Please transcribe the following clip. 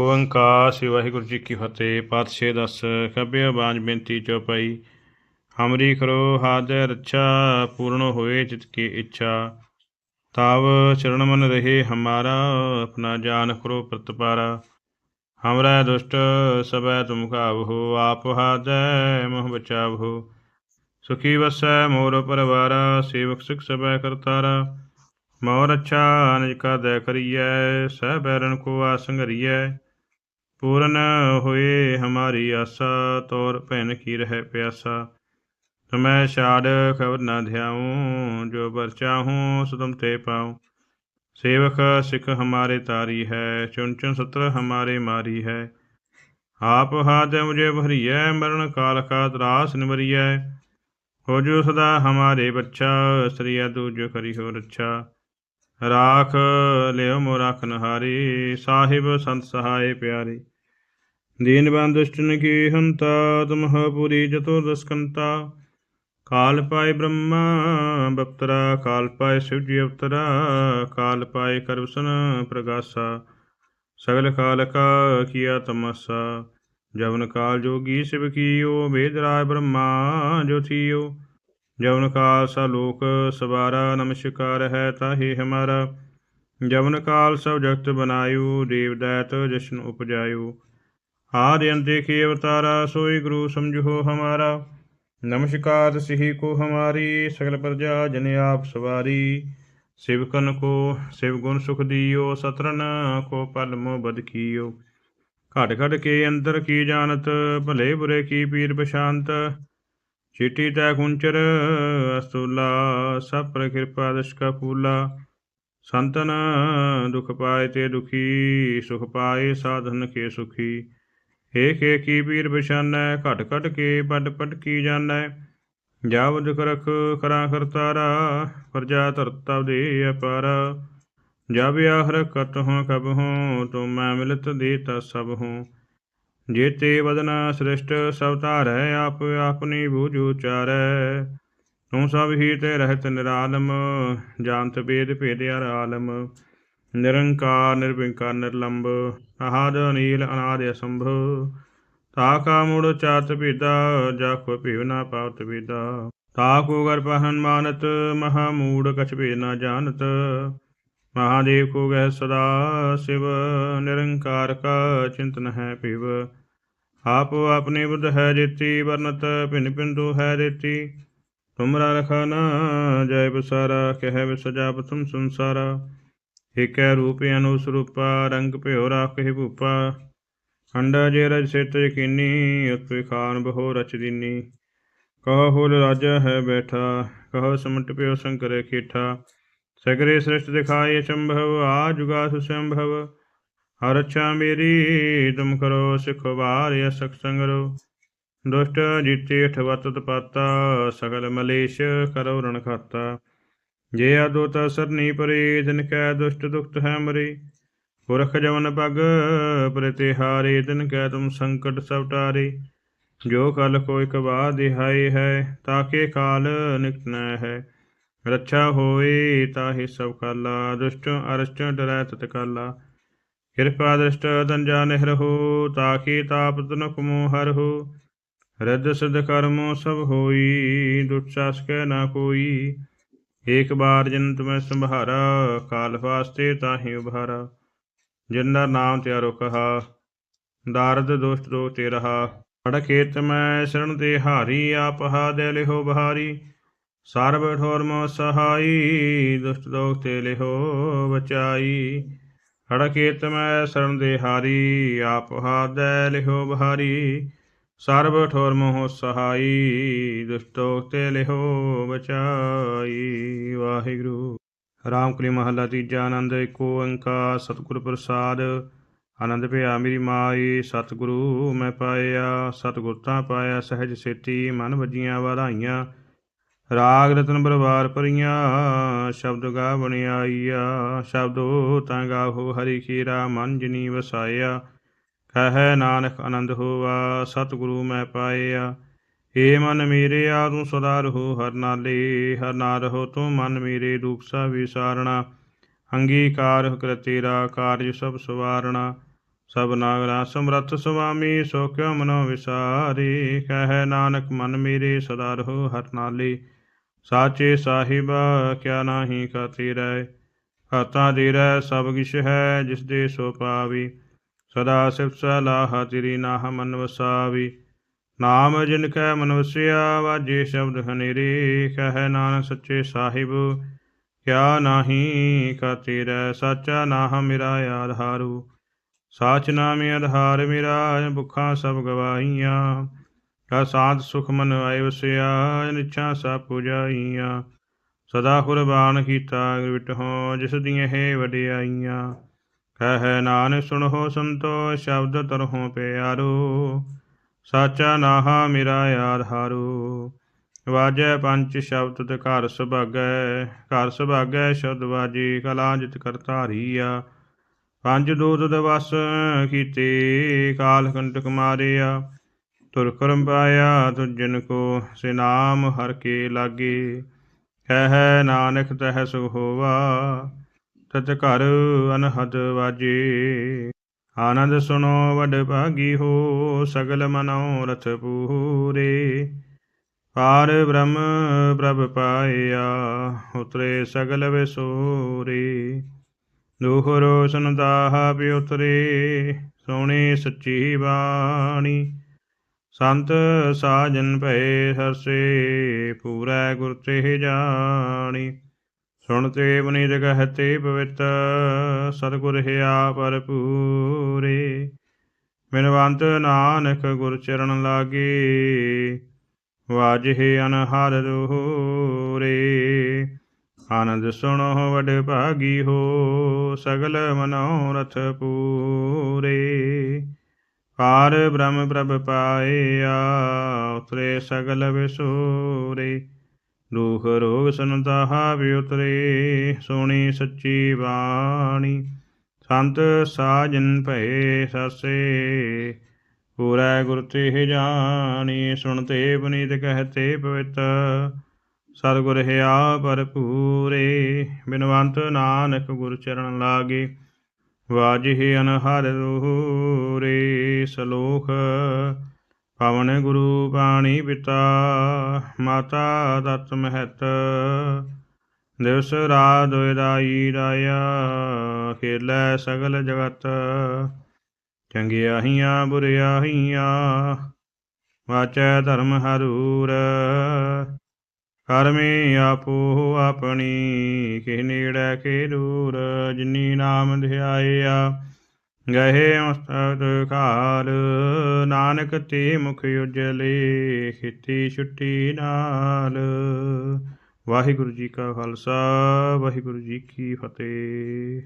ਓੰਕਾਰ ਸ੍ਰੀ ਵਾਹਿਗੁਰੂ ਜੀ ਕੀ ਫਤਿਹ। ਪਾਤਸ਼ਾਹ ਦਸ ਖੱਬੇ ਬਾਂਝ ਬੇਨਤੀ ਚਉਪਈ ਹਮਰੀ ਕਰੋ ਹਾਦੈ ਰੱਛਾ, ਪੂਰਨ ਹੋਏ ਜਿਤ ਕੀ ਇੱਛਾ। ਤਾਵ ਚਰਨ ਮਨ ਰਹੇ ਹਮਾਰਾ, ਆਪਣਾ ਜਾਨ ਕਰੋ ਪ੍ਰਤਪਾਰਾ। ਹਮਰਾ ਦੁਸ਼ਟ, ਸਭੈ ਤੁਮ ਖਾਵਹੁ ਆਪ ਹਾਦੈ ਮੋਹ ਬਚਾਵਹੁ। ਸੁਖੀ ਵਸੈ ਮੋਰ ਪਰਵਾਰਾ, ਸੇਵਕ ਸਿਖ ਸਭੈ ਕਰਤਾਰਾ। ਮੋਰ ਅੱਛਾ ਨਿਜ ਕਾ ਦੈ ਕਰੀਐ, ਸਹਿ ਬੈਰਨ ਕੋ ਆਸੰਗਰੀਐ ਪੂਰਨ ਹੋਏ ਹਮਾਰੀ ਆਸਾ, ਤੋਰ ਭੈਨ ਕੀ ਰਹਿ ਪਿਆਸਾ। ਤੁਮੈ ਛਾੜ ਖਬਰ ਨਾ ਧਿਆਉ, ਜੋ ਬਰ ਚਾਹੂੰ ਸੁਤਮ ਤੇ ਪਾਉ। ਸੇਵਕ ਸਿਖ ਹਮਾਰੇ ਤਾਰੀ ਹੈ ਚੁਨ ਚੁਨ ਸਤਰ ਹਮਾਰੇ ਮਾਰੀ ਹੈ। ਆਪ ਹਾਥ ਮੁਝੇ ਭਰੀਐ, ਮਰਨ ਕਾਲ ਕਾ ਤਰਾਸ ਨਿਵਰੀਐ। ਹੋ ਜੋ ਸਦਾ ਹਮਾਰੇ ਬੱਚਾ, ਸ੍ਰੀਆ ਦੂਜ ਕਰੀ ਹੋ ਰੱਛਾ। ਰਾਖ ਲਿਓ ਮੋ ਰਾਖਨ ਸਾਹਿਬ ਸੰਤ ਸਹਾਏ ਪਿਆਰੇ। ਦੀਨ ਬੰਦ ਦੁਸ਼ਟਨ ਕੀ ਹੰਤਾ ਤੁਮਹ ਪੁਰੀ ਚਤੁਰਦਸਕੰਤਾ ਕਾਲ ਪਾਏ ਬ੍ਰਹਮਾ ਬਪਤਰਾ ਕਾਲ ਪਾਏ ਸਿਵ ਜੀ ਅਵਤਰਾ ਕਾਲ ਪਾਏ ਕਰਵਸਨ ਪ੍ਰਗਾਸਾ ਸਗਲ ਕਾਲ ਕਾ ਕੀਆ ਤਮਸਾ ਜਵਨ ਕਾਲ ਜੋਗੀ ਸਿਵ ਕੀਓ ਵੇਦ ਰਾਜ ਬ੍ਰਹਮਾ ਜੋ ਥੀਓ ਜਵਨ ਕਾਲ ਸਾ ਲੋਕ ਸਵਾਰਾ ਨਮਸਕਾਰ ਹੈ ਤਾਹੀ ਹਮਾਰਾ ਜਵਨ ਕਾਲ ਸਭ ਜਗਤ ਬਨਾਇਓ ਦੇਵ ਦੈਤ ਜਸ਼ਨ ਉਪਜਾਇਓ ਆਦਿ ਅੰਤੇ ਕੀ ਅਵਤਾਰਾ, ਸੋਈ ਗੁਰੂ ਸਮਝੋ ਹਮਾਰਾ। ਨਮਸਕਾਰ ਸਿਹੀ ਕੋ ਹਮਾਰੀ, ਸਗਲ ਪ੍ਰਜਾ ਜਨ ਆਪ ਸਵਾਰੀ। ਸਿਵਕਨ ਕੋ, ਸਿਵ ਗੁਣ ਸੁਖ ਦੀਓ, ਸਤਰਨ ਕੋ ਪਲ ਘਟ ਘਟ ਕੇ ਅੰਦਰ ਕੀ ਜਾਣਤ, ਭਲੇ ਬੁਰੇ ਕੀ ਪੀਰ ਪਛਾਨਤ। ਚਿੱਟੀ ਤੈ ਕੁੰਚਰ ਅਸਤੂਲਾ, ਸਭ ਪਰ ਕਿਰਪਾ ਦਸ਼ ਕਾ ਫੂਲਾ ਸੰਤਨ ਦੁਖ ਪਾਏ ਤੇ ਦੁਖੀ, ਸੁਖ ਪਾਏ ਸਾਧਨ ਕੇ ਸੁਖੀ। ਏਕ ਖੇ ਕੀ ਪੀਰ ਬਿਸ਼ਾਨੈ ਘਟ ਘਟ ਕੇ ਪਟ ਪਟ ਕੀ ਜਾਣੈ ਜਾਵਦ ਕਰਖ ਕਰਾ ਕਰਤਾਰਾ ਪ੍ਰਜਾ ਧਰਤਾ ਦੇ ਅਪਾਰ। ਜਬ ਆਹਰ ਕਤ ਹੋ ਕਬ ਹੋ ਤੁਮ ਮੈਂ ਮਿਲਤ ਦੇ ਤਾ ਸਭ ਹੋ। ਜੇਤੇ ਵਦਨਾ ਸ੍ਰਿਸ਼ਟ ਸਭ ਧਾਰੈ, ਆਪ ਆਪਣੀ ਬੂਝ ਉਚਾਰੈ। ਤੂੰ ਸਭ ਹੀ ਤੇ ਰਹਿਤ ਨਿਰਾਲਮ, ਜਾਣਤ ਬੇਦ ਭੇਦ ਅਰ ਆਲਮ ਨਿਰੰਕਾਰ, ਨਿਰਵਿਕਾਰ, ਨਿਰਲੰਭ ਅਹਾਦ ਅਨੀਲ, ਅਨਾਦ ਅਸੰਭ। ਤਾ ਕਾ ਮੁੜ ਚਾਤ ਭੇਦਾ ਜਾ ਕੋ ਭੇਵ ਨਾ ਪਾਵਤ ਭੇਦਾ। ਤਾ ਕੋ ਗਰ ਪਹਨ ਮਹਾ ਮੂੜ ਕਛ ਭੇਦ ਨਾ ਜਾਣਤ। ਮਹਾਦੇਵ ਕੋ ਗਹਿ ਸਦਾ ਸਿਵ, ਨਿਰੰਕਾਰ ਕਾ ਚਿੰਤਨ ਹੈ ਭਿਵ। ਆਪ ਆਪਣੀ ਬੁੱਧ ਹੈ ਜੇਤੀ, ਵਰਨਤ ਭਿੰਨ ਭਿੰਦੂ ਹੈ ਦੇਤੀ ਤੁਮਰਾ ਰਖਾਨਾ ਜੈ ਬਸਾਰਾ, ਕਹਿ ਵਿਸਜਾ ਤੁਮ ਸੰਸਾਰਾ। ਏਕੈ ਰੂਪ ਅਨੁਸ ਰੰਗ ਭਿਓ ਰਾਖੇ ਭੂਪਾ। ਅੰਡਾ ਜੇ ਰਜ ਸਿਤ ਯਕੀਨੀ, ਉਤਪੇ ਖਾਨ ਬਹੁ ਰਚ ਦੀਨੀ। ਕਹ ਹੋਲ ਰਾਜਾ ਹੈ ਬੈਠਾ, ਕਹ ਸਮਟ ਪਿਓ ਸੰਕਰੇ ਖੇਠਾ। ਸਗਰੇ ਸ੍ਰਿਸ਼ਟ ਦਿਖਾਏ ਸੰਭਵ, ਆ ਜੁਗਾ ਸੁਸੰਭਵ ਹਰ ਅੱਛਾ ਮੇਰੀ, ਤੁਮ ਕਰੋ ਸਿਖ ਵਾਰ ਅਸਕ ਸੰਗਰੋ। ਦੁਸ਼ਟ ਜੀਤੇ ਠਵਤ ਪਾਤਾ ਸਗਲ ਮਲੇਸ਼ ਕਰੋ ਰਣ ਖਾਤਾ ਜੇ ਆਦੋਤ ਸਰਨੀ ਪਰੇ ਦਿਨ ਕੈ ਦੁਸ਼ਟ ਦੁਖਤ ਹੈ ਮਰੇ। ਪੁਰਖ ਜਵਨ ਪਗ ਪ੍ਰਤਿਹਾਰੇ ਦਿਨ ਕੈ ਤੁਮ ਸੰਕਟ ਸਭ ਟਾਰੇ। ਜੋ ਕਲ ਕੋਈ ਕਬਾ ਦਿਹਾਈ ਹੈ ਤਾਕੇ ਕਾਲ ਨਿਕਟਨਾ ਹੈ। ਰੱਛਾ ਹੋਏ ਤਾਹੀ ਸਭ ਕਾਲਾ। ਦੁਸ਼ਟ ਅਰਸ਼ਟ ਡਰੈ ਤਤ ਕਾਲਾ। ਕਿਰਪਾ ਦ੍ਰਿਸ਼ਟ ਤਨ ਜਾਣਿ ਰਹੋ ਤਾਕੀ ਤਾਪ ਤਨਕ ਮੋ ਹਰਹੁ ਰਦ ਸਦ ਕਰਮੋ ਸਭ ਹੋਈ ਦੁਟ ਸਾਸ ਕੈ ਨਾ ਕੋਈ। ਏਕ ਬਾਰ ਜਨ ਤੁਮੈ ਸੰਭਾਰਾ ਕਾਲ ਫਾਸਤੇ ਤਾਹੀ ਉਭਾਰਾ। ਜਿੰਦਾ ਨਾਮ ਤਿਆਰੋ ਕਹਾ, ਦਾਰਦ ਦੋਸ਼ਟ ਦੋ ਤੇ ਰਹਾ। ਪੜ ਮੈਂ ਸ਼ਰਨ ਤੇ ਹਾਰੀ, ਆਪ ਹਾ ਦੇ ਲਿਹੋ ਬਹਾਰੀ। ਸਰਬ ਠੋਰ ਮੋ ਸਹਾਈ, ਦੁਸ਼ਟ ਦੋਖ ਤੇ ਲਿਹੋ ਬਚਾਈ। ਅੜਖੇਤ ਮੈਂ ਸ਼ਰਨ ਦੇ ਹਾਰੀ, ਆਪ ਹਾ ਦੇ ਲਿਹੋ ਬਹਾਰੀ। ਸਰਬ ਠੋਰ ਮੋਹ ਸਹਾਈ, ਦੁਸ਼ਟੋ ਤੇ ਲਿਹੋ ਬਚਾਈ, ਵਾਹਿਗੁਰੂ। ਰਾਮ ਕਲੀ ਮਹੱਲਾ ਤੀਜਾ ਆਨੰਦ, ਏਕ ਓੰਕਾਰ, ਸਤਿਗੁਰ ਪ੍ਰਸਾਦ। ਆਨੰਦ ਭਿਆ ਮੇਰੀ ਮਾਈ, ਸਤਿਗੁਰੂ ਮੈਂ ਪਾਇਆ, ਸਤਿਗੁਰ ਤਾਂ ਪਾਇਆ, ਸਹਿਜ ਸੇਤੀ ਮਨ ਵਜੀਆਂ ਵਧਾਈਆਂ। ਰਾਗ ਰਤਨ ਬਰਵਾਰ ਪਰੀਆਂ ਸ਼ਬਦ ਗਾ ਬਣਾਈਆ। ਸ਼ਬਦੋ ਤਾਂ ਗਾਹੋ, ਹਰੀ ਖੀਰਾ ਮਨ ਜਿਨੀ ਵਸਾਇਆ। ਕਹੈ ਨਾਨਕ ਆਨੰਦ ਹੋਵਾ ਸਤਿਗੁਰੂ ਮੈਂ ਪਾਇਆ। ਏ ਮਨ ਮੇਰੇ ਆ ਤੂੰ ਸਦਾ ਰਹੋ ਹਰ ਨਾਲੇ। ਹਰ ਨਾਲ ਰਹੋ ਤੂੰ ਮਨ ਮੇਰੇ ਦੁਖ ਸਭ ਵਿਸਾਰਣਾ। ਅੰਗੀਕਾਰ ਕਰ ਕਾਰਜ ਸਭ ਸਵਾਰਣਾ। ਸਭ ਨਾਗਰਾ ਸਮਰੱਥ ਸੁਆਮੀ ਸੋ ਕਿਉ ਮਨੋ ਵਿਸਾਰੇ। ਕਹੈ ਨਾਨਕ ਮਨ ਮੇਰੇ, ਸਦਾ ਰਹੋ ਹਰ ਨਾਲੇ। ਸਾਚੇ ਸਾਹਿਬ, ਕਿਆ ਨਾਹੀ ਕਰਤੀ ਰਹਿ ਹਾਤਾ ਦੇ ਰਹਿ ਸਭ ਕਿਛ ਹੈ, ਜਿਸ ਦੇ ਸੋ ਪਾਵੀ। ਸਦਾ ਸਿਫਤ ਸਲਾਹ ਤੇਰੀ ਨਾਹ ਮਨ ਵਸਾਵੀ ਨਾਮ ਜਿਨ ਕੈ ਮਨ ਵਸਿਆ ਵਾਜੇ ਸ਼ਬਦ ਹਨੇਰੇ, ਕਹੈ ਨਾਨਕ ਸੱਚੇ ਸਾਹਿਬ। ਕਿਆ ਨਾਹੀ ਕਾ ਤੇਰਾ, ਸਾਚਾ ਨਾਹ ਮੇਰਾ ਆਧਾਰੂ। ਸਾਚ ਨਾਮੇ ਆਧਾਰ ਮੇਰਾ, ਭੁੱਖਾਂ ਸਭ ਗਵਾਹੀਆਂ। ਕਾ ਸਾਧ ਸੁਖ ਮਨ ਆਏ ਵਸਿਆ, ਨਿਛਾ ਸਭ ਪੁਜਾਈਆਂ। ਸਦਾ ਕੁਰਬਾਨ ਕੀਤਾ ਵਿਟਹੁ, ਜਿਸ ਦੀਆਂ ਹੈ ਵਡਿਆਈਆਂ। ਕਹੈ ਨਾਨਕ ਸੁਣੋ ਸੰਤੋ, ਸ਼ਬਦ ਤਰਹੁ ਪਿਆਰੂ, ਸਾਚਾ ਨਾਹਾ ਮੇਰਾ ਆਧਾਰੂ ਵਾਜੈ ਪੰਚ ਸ਼ਬਦ ਤੇ ਘਰ ਸੁਭਾਗੈ ਘਰ ਸੁਭਾਗੈ ਸ਼ਬਦ ਵਾਜੀ, ਕਲਾ ਜਿਤ ਕਰਤਾਰੀਆ ਪੰਜ ਦੂਤ ਦਵਸ ਕੀਤੇ, ਕਾਲ ਕੰਟਕ ਮਾਰਿਆ। ਤੁਰ ਕਰਮ ਪਾਇਆ ਤੁਜਨ ਕੋ, ਸੇ ਨਾਮ ਹਰ ਕੇ ਲਾਗੇ। ਕਹਿ ਨਾਨਕ ਤਹਿ ਸੁਖ ਹੋਵਾ। ਤਤ ਘਰ ਅਨਹਦ ਵਾਜੇ। ਆਨੰਦ ਸੁਣੋ ਵਡ ਭਾਗੀ ਹੋ, ਸਗਲ ਮਨੋ ਰਥ ਪੂਰੇ। ਪਾਰ ਬ੍ਰਹਮ ਪ੍ਰਭ ਪਾਇਆ, ਉਤਰੇ ਸਗਲ ਵਿਸੂਰੇ। ਦੁਖ ਰੋਸ਼ਨ ਦਾਹ ਪਿ ਉਤਰੇ ਸੋਹਣੀ ਸੱਚੀ ਬਾਣੀ। ਸੰਤ ਸਾਜਨ ਭਏ ਹਰਸੇ, ਪੂਰਾ ਗੁਰ ਤੇ ਜਾਣੀ। ਸੁਣਤੇ ਬਨੀਤ ਕਹਤੇ ਪਵਿੱਤ, ਸਤਿਗੁਰ ਹਿਆ ਭਰਪੂਰੇ। ਬਿਨਵੰਤ ਨਾਨਕ ਗੁਰ ਚਰਨ ਲਾਗੇ ਵਾਜਹਿ ਅਨਹਦ ਰੇ ਆਨੰਦ ਸੁਣੋ ਵਡ ਭਾਗੀ ਹੋ, ਸਗਲ ਮਨੋਰਥ ਪੂਰੇ। ਪਾਰ ਬ੍ਰਹਮ ਪ੍ਰਭ ਪਾਇਆ ਉਤਰੇ ਸਗਲ ਵਿਸੂਰੇ। ਦੁਖ ਰੋਗ ਸੰਤਾਹਾ ਵੀ ਉਤਰੇ ਸੋਣੀ ਸੱਚੀ ਬਾਣੀ। ਸੰਤ ਸਾਜਨ ਭਏ ਸਸੇ, ਪੂਰਾ ਗੁਰ ਤੇ ਜਾਣੀ, ਸੁਣਤੇ ਬਨੀਤ ਕਹਤੇ ਪਵਿੱਤ। ਸਤਿਗੁਰ ਹਿਆ ਭਰਪੂਰੇ, ਬਿਨਵੰਤ ਨਾਨਕ ਗੁਰ ਚਰਨ ਲਾਗੇ। ਵਾਜਿ ਅਨਹਰ ਰੂਰੇ ਸਲੋਖ ਪਵਨ ਗੁਰੂ ਪਾਣੀ ਪਿਤਾ ਮਾਤਾ ਤਤ ਮਹਿਤ। ਦਿਵਸ ਰਾਤ ਦੁਇਦਾਈ ਰਾਇਆ, ਖੇਲੇ ਸਗਲ ਜਗਤ। ਚੰਗਿਆਹੀਆਂ ਬੁਰਿਆਹੀਆਂ ਵਾਚੈ ਧਰਮ ਹਰੂਰ। ਕਰਮੇ ਆਪੋ ਆਪਣੀ ਕਿਹ ਨੇੜੇ ਕੇ ਦੂਰ। ਜਿਨੀ ਨਾਮ ਧਿਆਇਆ ਗਏ ਮਸਤਕ ਖਾਰ ਨਾਨਕ ਤੇ ਮੁਖ ਉਜਲੇ ਖਿੱਤੀ ਛੁੱਟੀ ਨਾਲ। ਵਾਹਿਗੁਰੂ ਜੀ ਕਾ ਖਾਲਸਾ, ਵਾਹਿਗੁਰੂ ਜੀ ਕੀ ਫਤਿਹ।